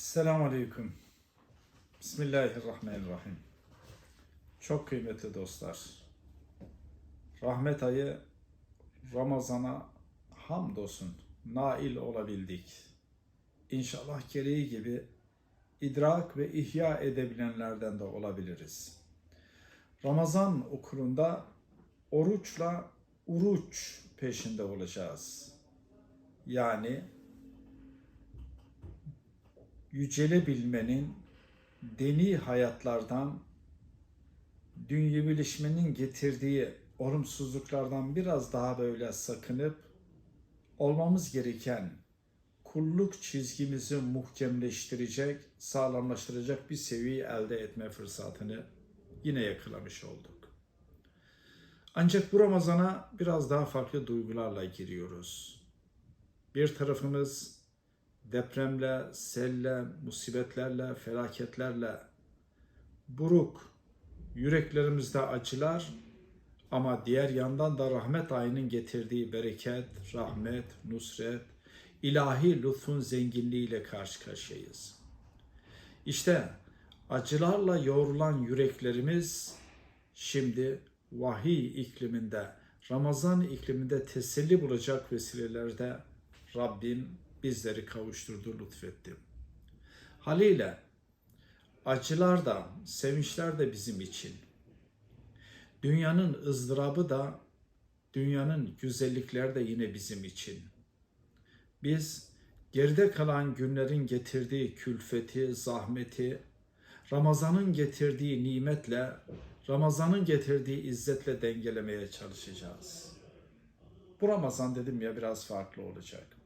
Selamun Aleyküm. Bismillahirrahmanirrahim. Çok kıymetli dostlar. Rahmet ayı Ramazan'a hamdolsun nail olabildik. İnşallah gereği gibi idrak ve ihya edebilenlerden de olabiliriz. Ramazan okulunda oruçla uruç peşinde olacağız. Yani yücelebilmenin deni hayatlardan dünyevileşmenin getirdiği olumsuzluklardan biraz daha böyle sakınıp olmamız gereken kulluk çizgimizi muhkemleştirecek, sağlamlaştıracak bir seviye elde etme fırsatını yine yakalamış olduk. Ancak bu Ramazan'a biraz daha farklı duygularla giriyoruz. Bir tarafımız depremle, selle, musibetlerle, felaketlerle buruk, yüreklerimizde acılar ama diğer yandan da rahmet ayının getirdiği bereket, rahmet, nusret, ilahi lütfun zenginliğiyle karşı karşıyayız. İşte acılarla yoğrulan yüreklerimiz şimdi vahiy ikliminde, Ramazan ikliminde teselli bulacak vesilelerde Rabbim bizleri kavuşturdu, lütfetti. Haliyle acılar da, sevinçler de bizim için. Dünyanın ızdırabı da, dünyanın güzellikleri de yine bizim için. Biz geride kalan günlerin getirdiği külfeti, zahmeti, Ramazan'ın getirdiği nimetle, Ramazan'ın getirdiği izzetle dengelemeye çalışacağız. Bu Ramazan dedim ya biraz farklı olacak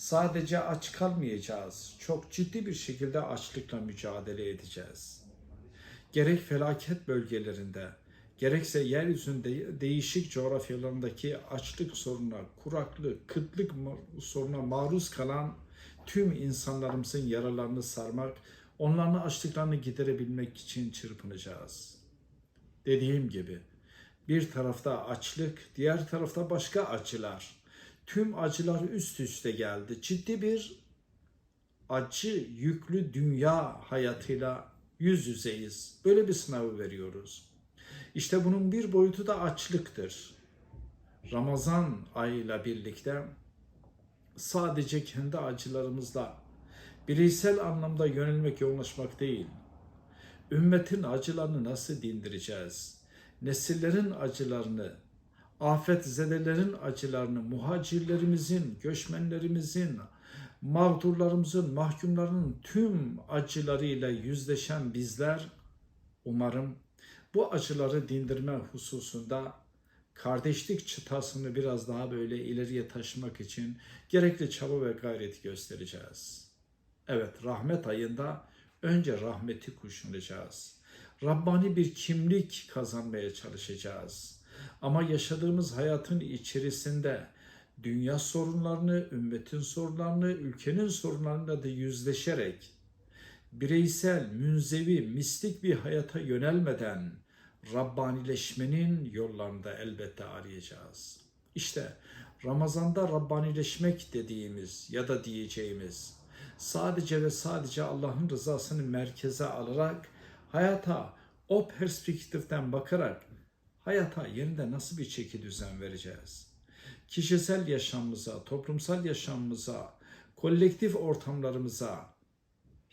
sadece aç kalmayacağız. Çok ciddi bir şekilde açlıkla mücadele edeceğiz. Gerek felaket bölgelerinde, gerekse yeryüzünde değişik coğrafyalarındaki açlık sorununa, kuraklık, kıtlık sorununa maruz kalan tüm insanlarımızın yaralarını sarmak, onların açlıklarını giderebilmek için çırpınacağız. Dediğim gibi bir tarafta açlık, diğer tarafta başka acılar tüm acılar üst üste geldi. Ciddi bir acı yüklü dünya hayatıyla yüz yüzeyiz. Böyle bir sınavı veriyoruz. İşte bunun bir boyutu da açlıktır. Ramazan ayıyla birlikte sadece kendi acılarımızla bireysel anlamda yönelmek, yoğunlaşmak değil. Ümmetin acılarını nasıl dindireceğiz? Nesillerin acılarını afetzedelerin acılarını, muhacirlerimizin, göçmenlerimizin, mağdurlarımızın, mahkumların tüm acılarıyla yüzleşen bizler umarım bu acıları dindirme hususunda kardeşlik çıtasını biraz daha böyle ileriye taşımak için gerekli çaba ve gayret göstereceğiz. Evet rahmet ayında önce rahmeti kuşanacağız. Rabbani bir kimlik kazanmaya çalışacağız ama yaşadığımız hayatın içerisinde dünya sorunlarını, ümmetin sorunlarını, ülkenin sorunlarıyla da yüzleşerek bireysel, münzevi, mistik bir hayata yönelmeden Rabbanileşmenin yollarında elbette arayacağız. İşte Ramazan'da Rabbanileşmek dediğimiz ya da diyeceğimiz sadece ve sadece Allah'ın rızasını merkeze alarak hayata o perspektiften bakarak hayata yeniden nasıl bir çeki düzen vereceğiz? Kişisel yaşamımıza, toplumsal yaşamımıza, kolektif ortamlarımıza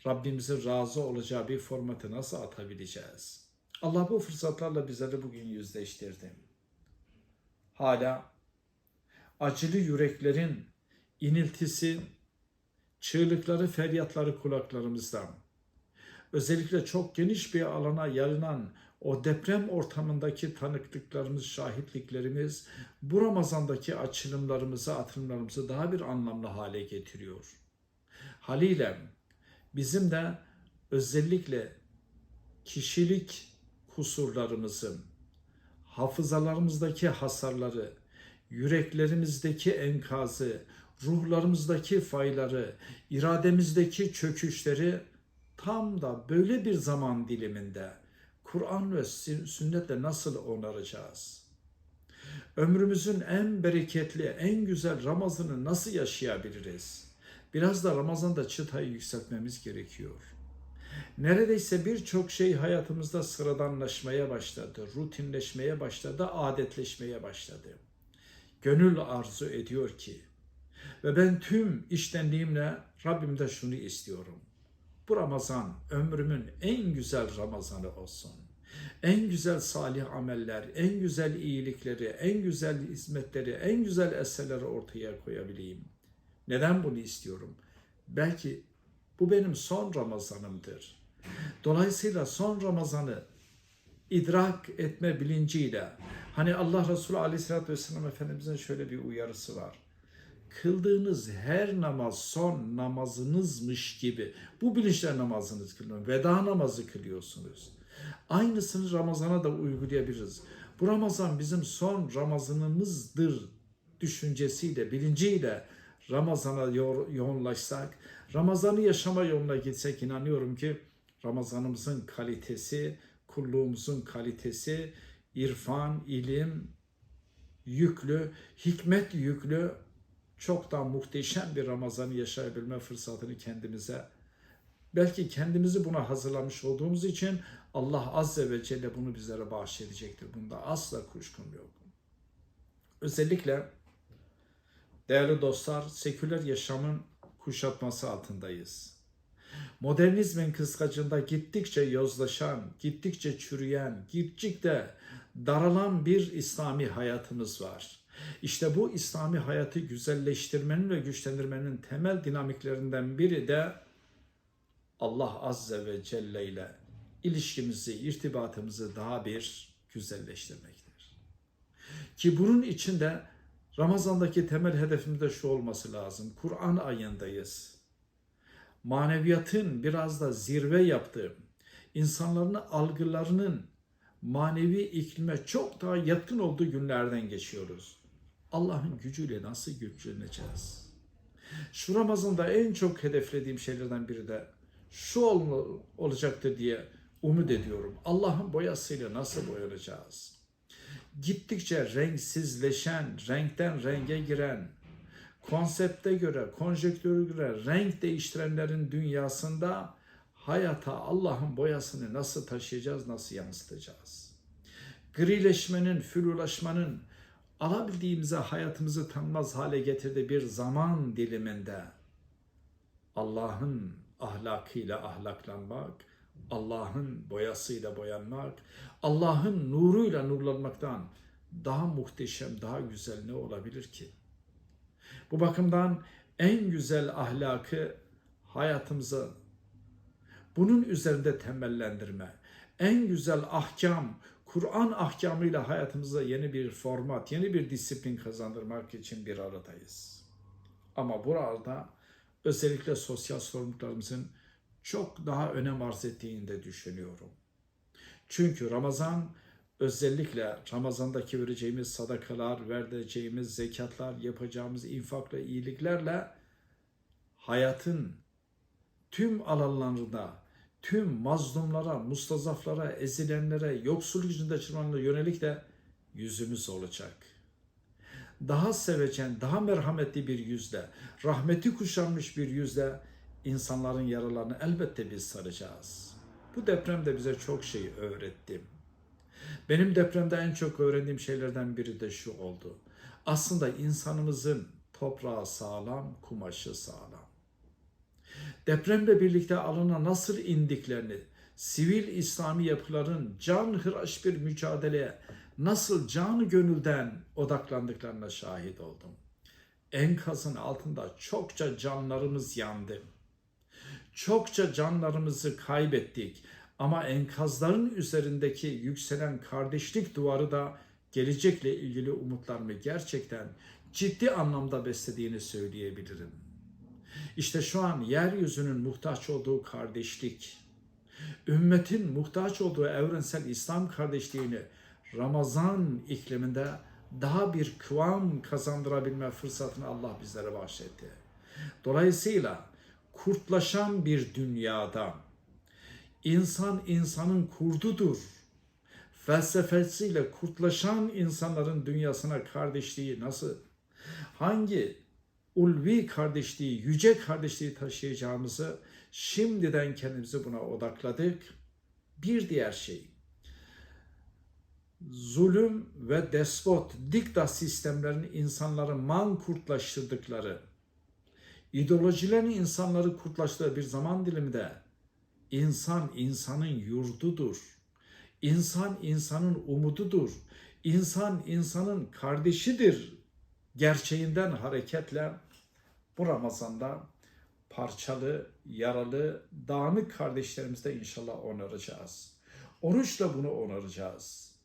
Rabbimizin razı olacağı bir formatı nasıl atabileceğiz? Allah bu fırsatlarla bizleri bugün yüzleştirdi. Hala acılı yüreklerin iniltisi, çığlıkları, feryatları kulaklarımızdan. Özellikle çok geniş bir alana yayılan o deprem ortamındaki tanıklıklarımız, şahitliklerimiz bu Ramazan'daki açılımlarımızı, atılımlarımızı daha bir anlamlı hale getiriyor. Haliyle bizim de özellikle kişilik kusurlarımızın, hafızalarımızdaki hasarları, yüreklerimizdeki enkazı, ruhlarımızdaki fayları, irademizdeki çöküşleri tam da böyle bir zaman diliminde Kur'an ve sünnetle nasıl onaracağız? Ömrümüzün en bereketli, en güzel Ramazan'ı nasıl yaşayabiliriz? Biraz da Ramazan'da çıtayı yükseltmemiz gerekiyor. Neredeyse birçok şey hayatımızda sıradanlaşmaya başladı, rutinleşmeye başladı, adetleşmeye başladı. Gönül arzu ediyor ki ve ben tüm iştenliğimle Rabbimde şunu istiyorum. Bu Ramazan ömrümün en güzel Ramazanı olsun. En güzel salih ameller, en güzel iyilikleri, en güzel hizmetleri, en güzel eserleri ortaya koyabileyim. Neden bunu istiyorum? Belki bu benim son Ramazanımdır. Dolayısıyla son Ramazanı idrak etme bilinciyle hani Allah Resulü Aleyhisselatü Vesselam Efendimizin şöyle bir uyarısı var. Kıldığınız her namaz son namazınızmış gibi bu bilinçle namazınız kılın. Veda namazı kılıyorsunuz. Aynısını Ramazan'a da uygulayabiliriz. Bu Ramazan bizim son Ramazanımızdır düşüncesiyle, bilinciyle Ramazan'a yo- yoğunlaşsak, Ramazan'ı yaşama yoluna gitsek inanıyorum ki Ramazanımızın kalitesi, kulluğumuzun kalitesi, irfan, ilim yüklü, hikmet yüklü çok daha muhteşem bir Ramazan'ı yaşayabilme fırsatını kendimize belki kendimizi buna hazırlamış olduğumuz için Allah Azze ve Celle bunu bizlere bahşedecektir. Bunda asla kuşkum yok. Özellikle değerli dostlar seküler yaşamın kuşatması altındayız. Modernizmin kıskacında gittikçe yozlaşan, gittikçe çürüyen, gittikçe daralan bir İslami hayatımız var. İşte bu İslami hayatı güzelleştirmenin ve güçlendirmenin temel dinamiklerinden biri de Allah Azze ve Celle ile ilişkimizi, irtibatımızı daha bir güzelleştirmektir. Ki bunun içinde Ramazan'daki temel hedefimiz de şu olması lazım. Kur'an ayındayız. Maneviyatın biraz da zirve yaptığı, insanların algılarının manevi iklime çok daha yakın olduğu günlerden geçiyoruz. Allah'ın gücüyle nasıl güçleneceğiz? Şu Ramazan'da en çok hedeflediğim şeylerden biri de şu ol- olacaktır diye umut ediyorum. Allah'ın boyasıyla nasıl boyanacağız? Gittikçe renksizleşen, renkten renge giren, konsepte göre, konjektüre göre renk değiştirenlerin dünyasında hayata Allah'ın boyasını nasıl taşıyacağız, nasıl yansıtacağız? Grileşmenin, flulaşmanın alabildiğimize hayatımızı tanımaz hale getirdiği bir zaman diliminde Allah'ın ahlakıyla ahlaklanmak, Allah'ın boyasıyla boyanmak, Allah'ın nuruyla nurlanmaktan daha muhteşem, daha güzel ne olabilir ki? Bu bakımdan en güzel ahlakı hayatımıza bunun üzerinde temellendirme, en güzel ahkam, Kur'an ahkamıyla hayatımıza yeni bir format, yeni bir disiplin kazandırmak için bir aradayız. Ama burada özellikle sosyal sorumluluklarımızın çok daha önem arz ettiğini de düşünüyorum. Çünkü Ramazan özellikle Ramazan'daki vereceğimiz sadakalar, vereceğimiz zekatlar, yapacağımız infakla, iyiliklerle hayatın tüm alanlarında tüm mazlumlara, mustazaflara, ezilenlere, yoksulluk içinde çırpanlara yönelik de yüzümüz olacak. Daha sevecen, daha merhametli bir yüzle, rahmeti kuşanmış bir yüzle insanların yaralarını elbette biz saracağız. Bu deprem de bize çok şey öğretti. Benim depremde en çok öğrendiğim şeylerden biri de şu oldu. Aslında insanımızın toprağı sağlam, kumaşı sağlam. Depremle birlikte alana nasıl indiklerini, sivil İslami yapıların can hıraş bir mücadeleye nasıl canı gönülden odaklandıklarına şahit oldum. Enkazın altında çokça canlarımız yandı. Çokça canlarımızı kaybettik ama enkazların üzerindeki yükselen kardeşlik duvarı da gelecekle ilgili umutlarımı gerçekten ciddi anlamda beslediğini söyleyebilirim. İşte şu an yeryüzünün muhtaç olduğu kardeşlik, ümmetin muhtaç olduğu evrensel İslam kardeşliğini Ramazan ikliminde daha bir kıvam kazandırabilme fırsatını Allah bizlere bahşetti. Dolayısıyla kurtlaşan bir dünyada insan insanın kurdudur. Felsefesiyle kurtlaşan insanların dünyasına kardeşliği nasıl, hangi ulvi kardeşliği, yüce kardeşliği taşıyacağımızı şimdiden kendimizi buna odakladık. Bir diğer şey, zulüm ve despot, dikta sistemlerin insanları mankurtlaştırdıkları, ideolojilerin insanları kurtlaştığı bir zaman diliminde insan insanın yurdudur. İnsan insanın umududur. İnsan insanın kardeşidir gerçeğinden hareketle bu Ramazan'da parçalı, yaralı, dağınık kardeşlerimizde inşallah onaracağız. Oruçla bunu onaracağız.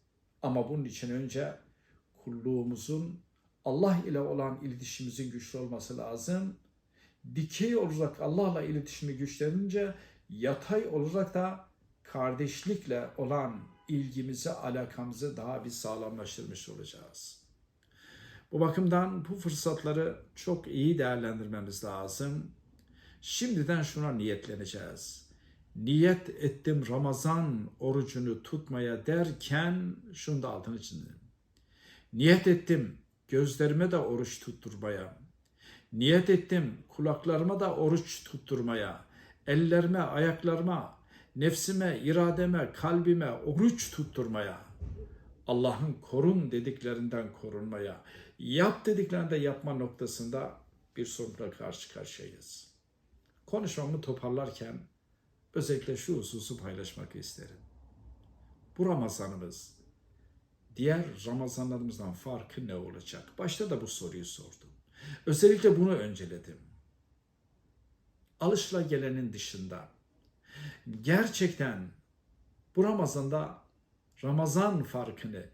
Ama bunun için önce kulluğumuzun Allah ile olan iletişimimizin güçlü olması lazım. Dikey olarak Allah'la iletişimi güçlenince yatay olarak da kardeşlikle olan ilgimizi, alakamızı daha bir sağlamlaştırmış olacağız. Bu bakımdan bu fırsatları çok iyi değerlendirmemiz lazım. Şimdiden şuna niyetleneceğiz. Niyet ettim Ramazan orucunu tutmaya derken şunu da altını çizdim. Niyet ettim gözlerime de oruç tutturmaya. Niyet ettim kulaklarıma da oruç tutturmaya. Ellerime, ayaklarıma, nefsime, irademe, kalbime oruç tutturmaya. Allah'ın korun dediklerinden korunmaya, yap dediklerinde yapma noktasında bir sorunla karşı karşıyayız. Konuşmamı toparlarken özellikle şu hususu paylaşmak isterim. Bu Ramazanımız diğer Ramazanlarımızdan farkı ne olacak? Başta da bu soruyu sordum. Özellikle bunu önceledim. Alışılagelenin dışında gerçekten bu Ramazan'da Ramazan farkını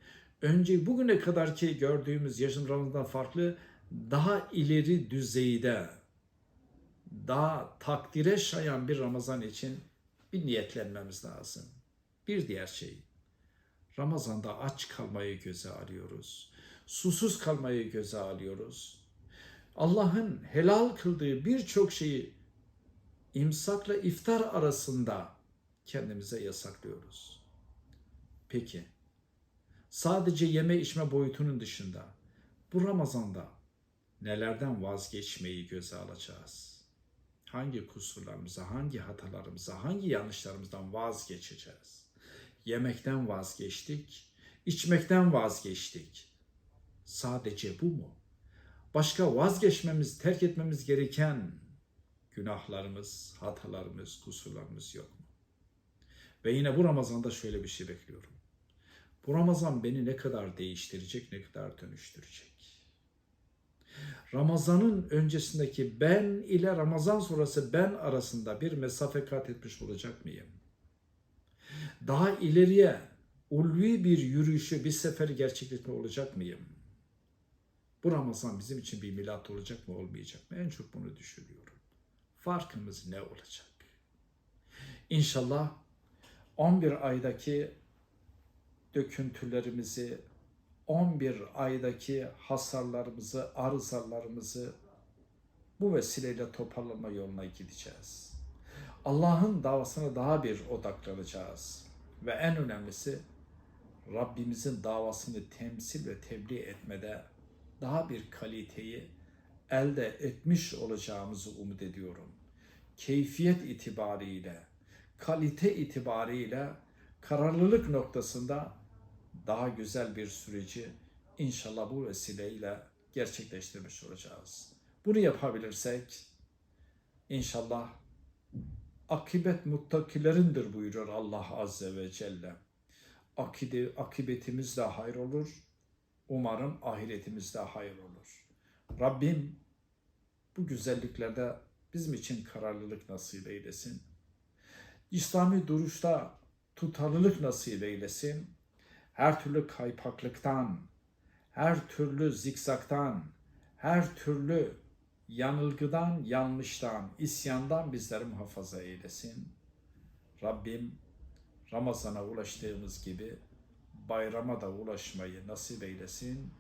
önce bugüne kadarki gördüğümüz yaşam Ramazan'dan farklı daha ileri düzeyde daha takdire şayan bir Ramazan için bir niyetlenmemiz lazım. Bir diğer şey Ramazan'da aç kalmayı göze alıyoruz. Susuz kalmayı göze alıyoruz. Allah'ın helal kıldığı birçok şeyi imsakla iftar arasında kendimize yasaklıyoruz. Peki, sadece yeme içme boyutunun dışında bu Ramazan'da nelerden vazgeçmeyi göze alacağız? Hangi kusurlarımıza, hangi hatalarımıza, hangi yanlışlarımızdan vazgeçeceğiz? Yemekten vazgeçtik, içmekten vazgeçtik. Sadece bu mu? Başka vazgeçmemiz, terk etmemiz gereken günahlarımız, hatalarımız, kusurlarımız yok mu? Ve yine bu Ramazan'da şöyle bir şey bekliyorum. Bu Ramazan beni ne kadar değiştirecek, ne kadar dönüştürecek? Ramazan'ın öncesindeki ben ile Ramazan sonrası ben arasında bir mesafe kat etmiş olacak mıyım? Daha ileriye ulvi bir yürüyüşü, bir seferi gerçekleşme olacak mıyım? Bu Ramazan bizim için bir milat olacak mı, olmayacak mı? En çok bunu düşünüyorum. Farkımız ne olacak? İnşallah 11 aydaki döküntülerimizi, 11 aydaki hasarlarımızı, arızalarımızı bu vesileyle toparlama yoluna gideceğiz. Allah'ın davasına daha bir odaklanacağız. Ve en önemlisi Rabbimizin davasını temsil ve tebliğ etmede daha bir kaliteyi elde etmiş olacağımızı umut ediyorum. Keyfiyet itibariyle, kalite itibariyle kararlılık noktasında daha güzel bir süreci inşallah bu vesileyle gerçekleştirmiş olacağız. Bunu yapabilirsek inşallah akibet muttakilerindir buyuruyor Allah Azze ve Celle. Akide, akibetimiz de hayır olur. Umarım ahiretimiz de hayır olur. Rabbim bu güzelliklerde bizim için kararlılık nasip eylesin. İslami duruşta tutarlılık nasip eylesin. Her türlü kaypaklıktan, her türlü zikzaktan, her türlü yanılgıdan, yanlıştan, isyandan bizleri muhafaza eylesin. Rabbim Ramazan'a ulaştığımız gibi bayrama da ulaşmayı nasip eylesin.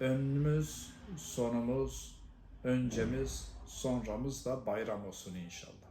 Önümüz, sonumuz, öncemiz, sonramız da bayram olsun inşallah.